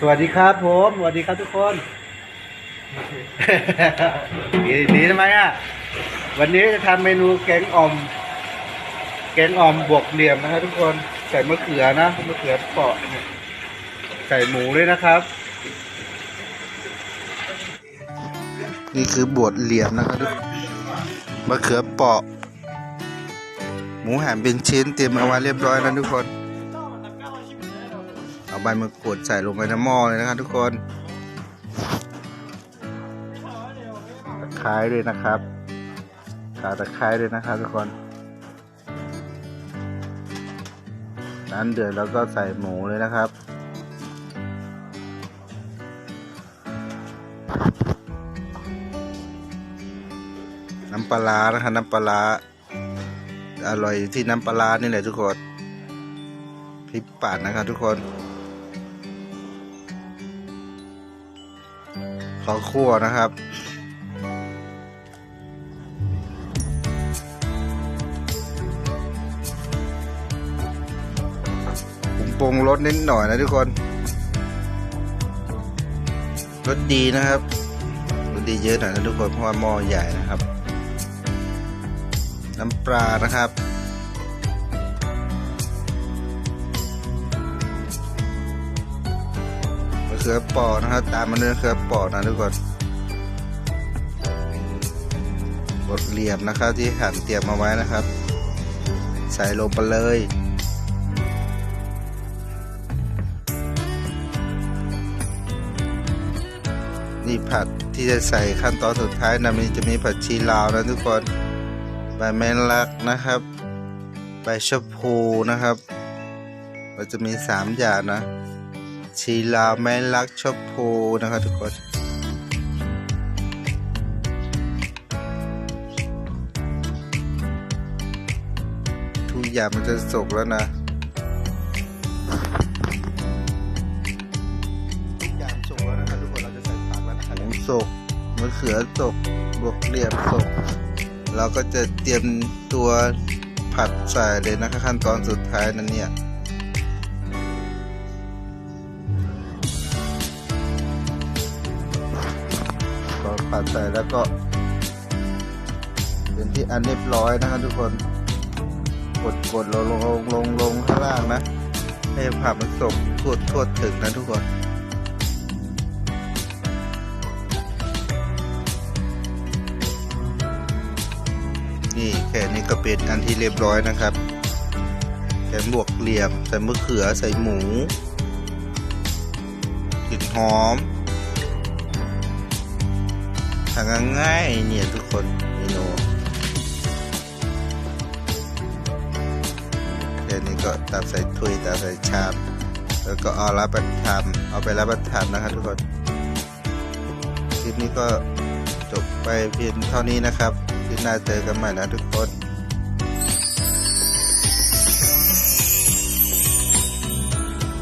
สวัสดีครับผมสวัสดีครับทุกคนดีดีทำไมอะ วันนี้จะทำเมนูแกงอ่อม แกงอ่อมบวกเหลี่ยมนะครับทุกคนใส่มะเขือนะมะเขือเปราะใส่หมูด้วยนะครับ นี่คือบวชเหลี่ยมนะครับทุกคนมะเขือเปราะ หมูหั่นเป็นชิ้นเตรียมเอาไว้เรียบร้อยแล้วทุกคน เอาใบมะกรูดใส่ลงไปในหม้อเลยนะครับทุกคนตะไคร้ด้วยนะครับขาตะไคร้ด้วยนะครับทุกคนน้ำเดือดแล้วก็ใส่หมูเลยนะครับน้ำปลานะครับน้ำปลาอร่อยที่น้ำปลานี่แหละทุกคนพริกป่นนะครับทุกคน ขอคั่วนะครับผมปรุงรสนิดหน่อยนะทุกคนรสดีนะครับรสดีเยอะหน่อยนะทุกคนเพราะว่าหม้อใหญ่นะครับ น้ำปลานะครับ ขือปอนะครับ ตามมาด้วยมะเขือปอนะทุกคนบดเหลี่ยมนะครับที่หั่นเตรียมมาไว้นะครับ ใส่ลงไปเลยนี่ผัดที่จะใส่ขั้นตอนสุดท้ายนะมันจะมีผัดชีลาวนะทุกคนใบแมงลักนะครับใบชะพูนะครับ เราจะมีสามอย่างนะ ชีลาแมงลักชะพูนะครับทุกคนทุกอย่างมันจะสุกแล้วนะทุกอย่างสุกแล้วนะครับทุกคนเราจะใส่ผักแล้วนะครับสุกมะเขือสุกบวกเหลี่ยมสุกเราก็จะเตรียมตัวผัดใส่เลยนะครับขั้นตอนสุดท้ายนั้นเนี่ย ปัดใส่แล้วก็ เป็นที่อันเรียบร้อยนะครับทุกคน กดกดลงลงลงลงลงข้างล่างนะ ให้ผักมันสุกทั่วทั่วถึงนะทุกคนนี่แค่นี้ก็เป็นอันที่เรียบร้อยนะครับแกงบวกเหลี่ยม ใส่มะเขือ ใส่หมูกลิ่นหอม ทำง่ายๆเนี่ยทุกคนเมนูเดี๋ยวนี้ก็ตักใส่ถ้วยตักใส่ชาม แล้วก็เอารับประทานเอาไปรับประทานนะครับทุกคนคลิปนี้ก็จบไปเพียงเท่านี้นะครับคลิปหน้าเจอกันใหม่นะทุกคน